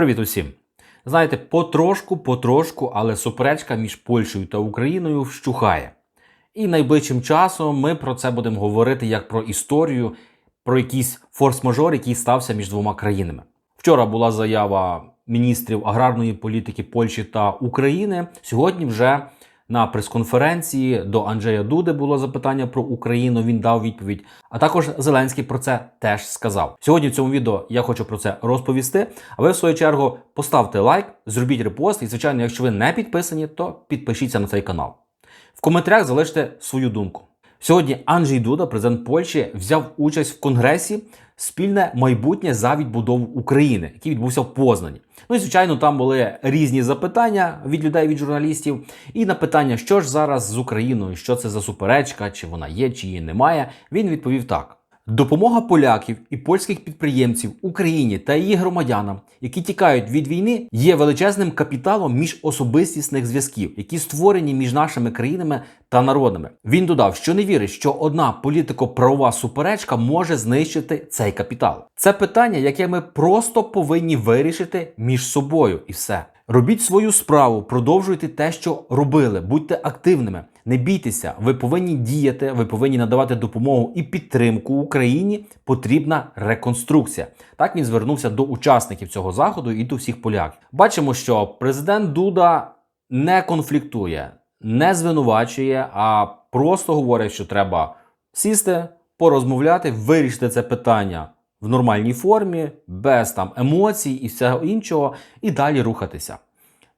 Привіт усім! Знаєте, потрошку, потрошку, але суперечка між Польщею та Україною вщухає. І найближчим часом ми про це будемо говорити як про історію, про якийсь форс-мажор, який стався між двома країнами. Вчора була заява міністрів аграрної політики Польщі та України. Сьогодні вже на прес-конференції до Анджея Дуди було запитання про Україну. Він дав відповідь. А також Зеленський про це теж сказав. Сьогодні в цьому відео я хочу про це розповісти. А ви в свою чергу поставте лайк, зробіть репост. І, звичайно, якщо ви не підписані, то підпишіться на цей канал. В коментарях залиште свою думку. Сьогодні Анджей Дуда, президент Польщі, взяв участь в конгресі спільне майбутнє за відбудову України, який відбувся в Познані. Ну і звичайно, там були різні запитання від людей, від журналістів. І на питання, що ж зараз з Україною, що це за суперечка, чи вона є, чи її немає. Він відповів так. Допомога поляків і польських підприємців Україні та її громадянам, які тікають від війни, є величезним капіталом міжособистісних зв'язків, які створені між нашими країнами та народами. Він додав, що не вірить, що одна політико-правова суперечка може знищити цей капітал. Це питання, яке ми просто повинні вирішити між собою, і все. Робіть свою справу, продовжуйте те, що робили, будьте активними. Не бійтеся, ви повинні діяти, ви повинні надавати допомогу і підтримку Україні. Потрібна реконструкція. Так він звернувся до учасників цього заходу і до всіх поляків. Бачимо, що президент Дуда не конфліктує, не звинувачує, а просто говорить, що треба сісти, порозмовляти, вирішити це питання в нормальній формі, без там емоцій і всього іншого, і далі рухатися,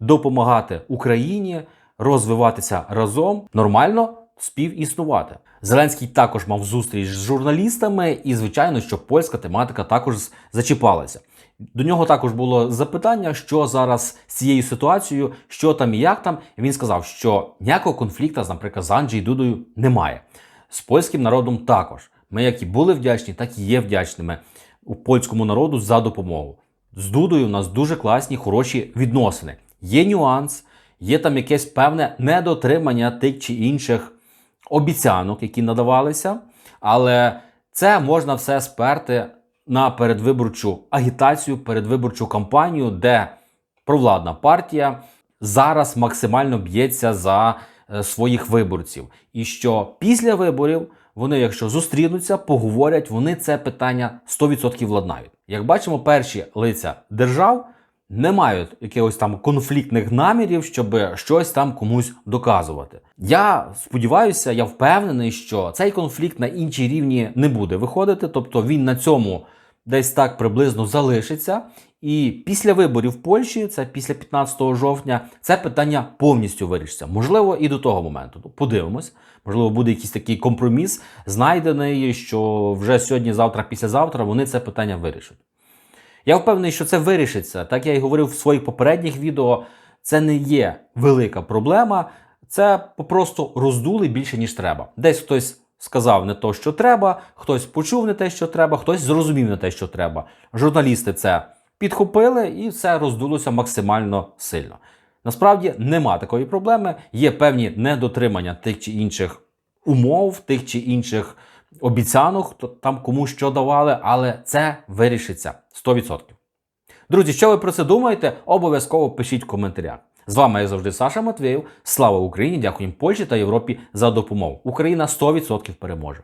допомагати Україні розвиватися разом, нормально співіснувати. Зеленський також мав зустріч з журналістами, і звичайно, що польська тематика також зачіпалася. До нього також було запитання, що зараз з цією ситуацією, що там і як там. І він сказав, що ніякого конфлікту, наприклад, з Анджей Дудою немає. З польським народом також. Ми як і були вдячні, так і є вдячними у польському народу за допомогу. З Дудою у нас дуже класні, хороші відносини. Є нюанс, є там якесь певне недотримання тих чи інших обіцянок, які надавалися, але це можна все сперти на передвиборчу агітацію, передвиборчу кампанію, де провладна партія зараз максимально б'ється за е, своїх виборців. І що після виборів вони, якщо зустрінуться, поговорять, вони це питання 100% владнають. Як бачимо, перші лиця держав не мають якихось там конфліктних намірів, щоб щось там комусь доказувати. Я сподіваюся, я впевнений, що цей конфлікт на іншій рівні не буде виходити, тобто він на цьому десь так приблизно залишиться. І після виборів в Польщі, це після 15 жовтня, це питання повністю вирішиться. Можливо, і до того моменту. Ну, Подивимось, можливо, буде якийсь такий компроміс, знайдений, що вже сьогодні, завтра, післязавтра вони це питання вирішать. Я впевнений, що це вирішиться. Так я й говорив в своїх попередніх відео. Це не є велика проблема, це попросту роздули більше, ніж треба. Десь хтось сказав не то, що треба, хтось почув не те, що треба, хтось зрозумів не те, що треба. Журналісти це підхопили і все роздулося максимально сильно. Насправді нема такої проблеми, є певні недотримання тих чи інших умов, тих чи інших обіцянок, хто там кому що давали, але це вирішиться 100%. Друзі, що ви про це думаєте? Обов'язково пишіть в коментарях. З вами я завжди Саша Матвєєв. Слава Україні! Дякуємо Польщі та Європі за допомогу. Україна 100% переможе.